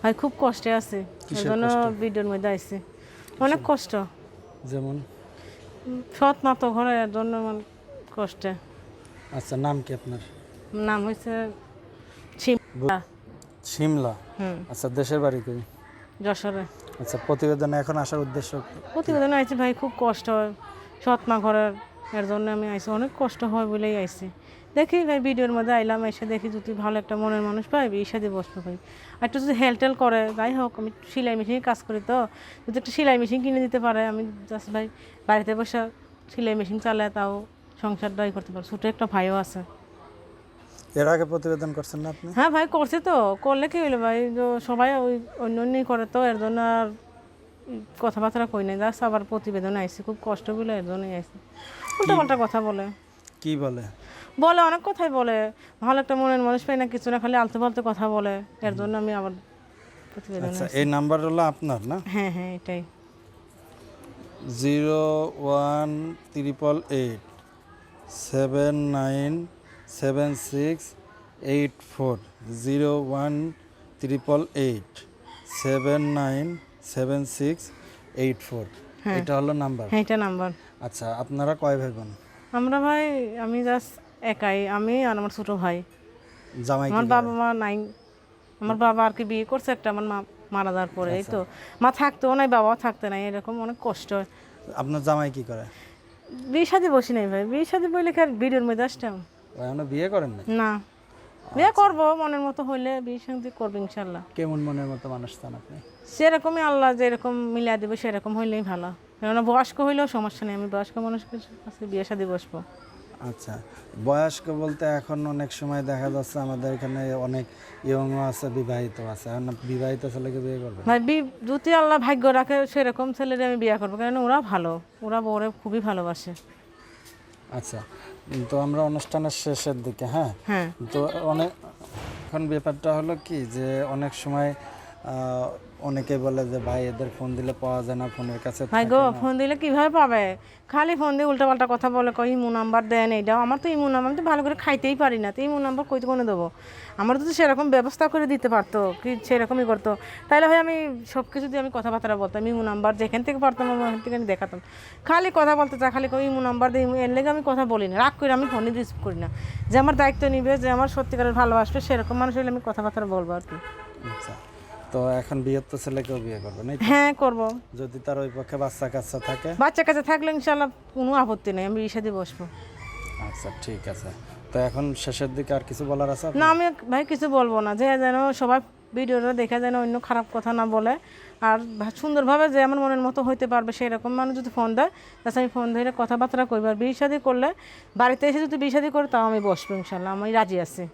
ভাই খুব কষ্টে আছে। এজন্য? ভিডিওর মধ্যে আইছে। অনেক কষ্ট। যেমন? সৎ মা তো ঘরে জন্য কষ্টে। আচ্ছা নাম কি আপনার? নাম হয়েছে শিমলা শিমলা আচ্ছা দেশের বাড়ি কই? যশোরে। আচ্ছা প্রতিবেদনে এখন আসার উদ্দেশ্য? প্রতিবেদন আইছি ভাই খুব কষ্ট হয়। সৎ মা ঘরের এর জন্য আমি আইছি অনেক কষ্ট হয় বলেই আইছি দেখি ভাই ভিডিওর মধ্যে আইলাম এসে দেখি যদি ভালো একটা মনের মানুষ পাই বিয়ে সাথে বসবো ভাই। আর একটু যদি হেল টেল করে যাই হোক আমি সেলাই মেশিনে কাজ করি তো। যদি একটা সেলাই মেশিন কিনে দিতে পারে আমি জাস্ট ভাই বাড়িতে বসে সেলাই মেশিন চালায় তাও সংসারটাই করতে পারব। ছোটো একটা ভাইও আছে। এর আগে প্রতিবেদন করছেন না আপনি? হ্যাঁ ভাই করছে তো। করলে কি হইল ভাই? যে সবাই ওই অন্য অন্যই করে তো এর জন্য আর কথাবার্তা কই নাই জাস্ট আবার প্রতিবেদন আইসি খুব কষ্ট বলে এর জন্যই আইসি উল্টা পাল্টা কথা বলে। কি বলে? বলে অনেক কথাই বলে। ভালো একটা মনের মানুষ পাই না কিছু না খালি আলতু ফালতু কথা বলে। এর জন্য আমি আবার প্রতিবেদন আচ্ছা এই নাম্বার হলো আপনার না? হ্যাঁ হ্যাঁ এটাই। Zero one triple eight seven nine seven six eight four. Zero one triple eight seven nine seven six eight four এটা হলো নাম্বার হ্যাঁ এটা নাম্বার আচ্ছা আপনারা কয় ভাই বোন আমরা ভাই আমি জাস্ট একাই। আমি আর আমার ছোট ভাই। জামাই আমার বাবা মা নাই। আমার বাবা আর কি বিয়ে করছে একটা আমার মা মারা যাওয়ার পরে এই তো। মা থাকতেও নাই বাবাও থাকতে নাই এরকম অনেক কষ্ট। হয় আপনার জামাই কি করে? বিয়ে শাদি বসি নাই ভাই। বিয়ে শাদি বইলে কি আর ভিডিওর মধ্যে আসতাম? বিয়ে করেন না না। বিয়ে করব মনের মতো হইলে বিয়ে শাদি করব ইনশাল্লাহ। কেমন মনের মতো মানুষ চান আপনি? সেরকমই আল্লাহ যেরকম মিলিয়ে দেবে সেরকম হইলেই ভালো। কেননা বয়স্ক হইলেও সমস্যা নেই আমি বয়স্ক মানুষকে কাছে বিয়ে শাদি বসবো। আচ্ছা বয়স্ক বলতে এখন অনেক সময় দেখা যাচ্ছে আমাদের এখানে অনেক ইয়ংও আছে বিবাহিত আছে। এখন বিবাহিত ছেলেকে বিয়ে করবে ভাই যদি আল্লাহ ভাগ্য রাখে সেরকম ছেলেরে আমি বিয়ে করব কেন ওরা ভালো ওরা বউরে খুবই ভালোবাসে। আচ্ছা তো আমরা অনুষ্ঠানের শেষের দিকে হ্যাঁ? হ্যাঁ। তো অনেক এখন ব্যাপারটা হলো কি যে অনেক সময় অনেকে বলে যে ভাই এদের ফোন দিলে পাওয়া যায় না ফোনের কাছে ভাই গো ফোন দিলে কীভাবে পাবে? খালি ফোন দিয়ে উল্টা পাল্টা কথা বলে কই ইমো নাম্বার দেন এইটাও। আমার তো ইমো নাম্বার আমি তো ভালো করে খাইতেই পারি না তো ইমো নাম্বার কই কোনে দেবো? আমার তো সেরকম ব্যবস্থা করে দিতে পারতো কি সেরকমই করতো। তাহলে ভাই আমি সব কিছু দিয়ে আমি কথাবার্তা বলতাম ইমো নাম্বার যেখান থেকে পারতাম আমি ওখান থেকে আমি দেখাতাম। খালি কথা বলতে চা খালি কই ইমো নাম্বার দিয়ে এর লেগে আমি কথা বলি না রাগ করে আমি ফোনে রিসিভ করি না। যে আমার দায়িত্ব নিবে যে আমার সত্যিকারের ভালোবাসবে সেরকম মানুষ হলে আমি কথাবার্তা বলব আর কি। আচ্ছা। তো এখন বিয়ের তো ছেলেকেও বিয়ে করবে না হ্যাঁ করব। যদি তার ওই পক্ষে বাচ্চা কাচ্চা থাকে? বাচ্চা কাছে থাকলে ইনশাল্লাহ কোনো আপত্তি নেই আমি বিয়ে সাথে বসবো। আচ্ছা ঠিক আছে। তো এখন শেষের দিকে আর কিছু বলার আছে না আমি ভাই কিছু বলব না যে যেন সবাই ভিডিওটা দেখে যেন অন্য খারাপ কথা না বলে। আর সুন্দরভাবে যে আমার মনের মতো হইতে পারবে সেই রকম মানুষ যদি ফোন দেয় তাহলে আমি ফোন ধরে কথাবার্তা করব আর বিয়ে শাদি করলে বাড়িতে এসে যদি বিয়ে শাদি করে তাও আমি বসবো ইনশাল্লাহ আমি রাজি আছি।